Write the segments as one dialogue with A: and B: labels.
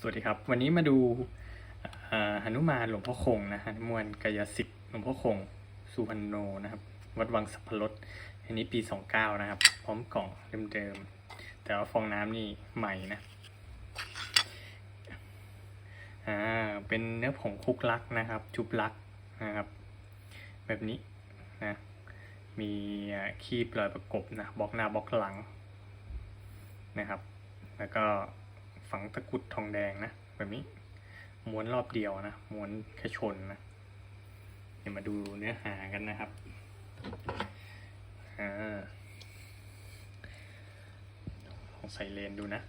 A: สวัสดีครับ วันนี้มาดูหนุมานหลวงพ่อคงนะฮะมวลกายสิทธิ์หลวงพ่อคงสุพรรณโนนะครับ วัดวังสัพพรสอันนี้ปี 29 นะครับ พร้อมกล่องเดิมๆ แต่ว่าฟองน้ำนี่ใหม่นะอ่าเป็นเนื้อผงคุกลักนะครับ จุบลักนะครับ แบบนี้นะมีอ่าคีบรอยประกบนะบล็อกหน้าบล็อกหลังนะครับ แล้วก็ ฝังตะกุดทองแดงนะแบบนี้ม้วนรอบเดียวนะม้วนแค่ชนนะเดี๋ยวมาดูเนื้อหากันนะครับอ่าลองใส่เลนดูนะ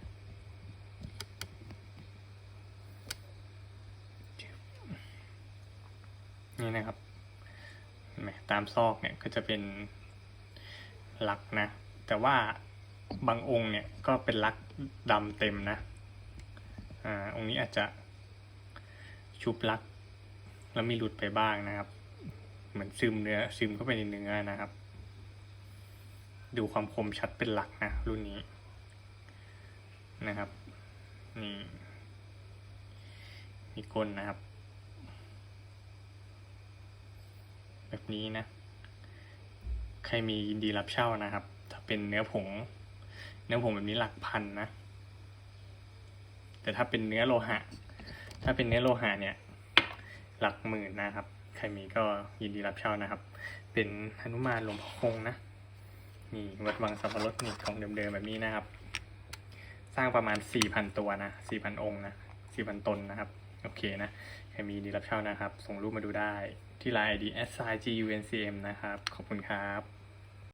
A: นี่นะครับเนไหมตามซอกเนี่ยก็จะเป็นหลักนะ แต่ว่าบางองค์เนี่ยก็เป็นลักดำเต็มนะ อ่าองค์นี้อาจจะชุบลัก แล้วมีหลุดไปบ้างนะครับ เหมือนซึมเนื้อซึมเข้าไปในเนื้อนะครับ ดูความคมชัดเป็นหลักนะรุ่นนี้นะครับ นี่ มีก้นนะครับ แบบนี้นะ ใครมียินดีรับเช่านะครับ ถ้าเป็นเนื้อผง เนื้อผงแบบนี้หลักพันนะ แต่ถ้าเป็นเนื้อโลหะ ถ้าเป็นเนื้อโลหะเนี่ย หลักหมื่นนะครับ ใครมีก็ยินดีรับเช่านะครับ เป็นหนุมานหลวงพ่อคงนะนี่วัดวังสับปะรดนี่ของเดิมๆแบบนี้นะครับ สร้างประมาณ 4,000 ตัวนะ 4,000 องค์นะ 4,000 ตนนะครับ โอเคนะ ใครมีดีรับเช่านะครับ ส่งรูปมาดูได้ที่ไลน์ ID s i g u n c m นะครับ ขอบคุณครับ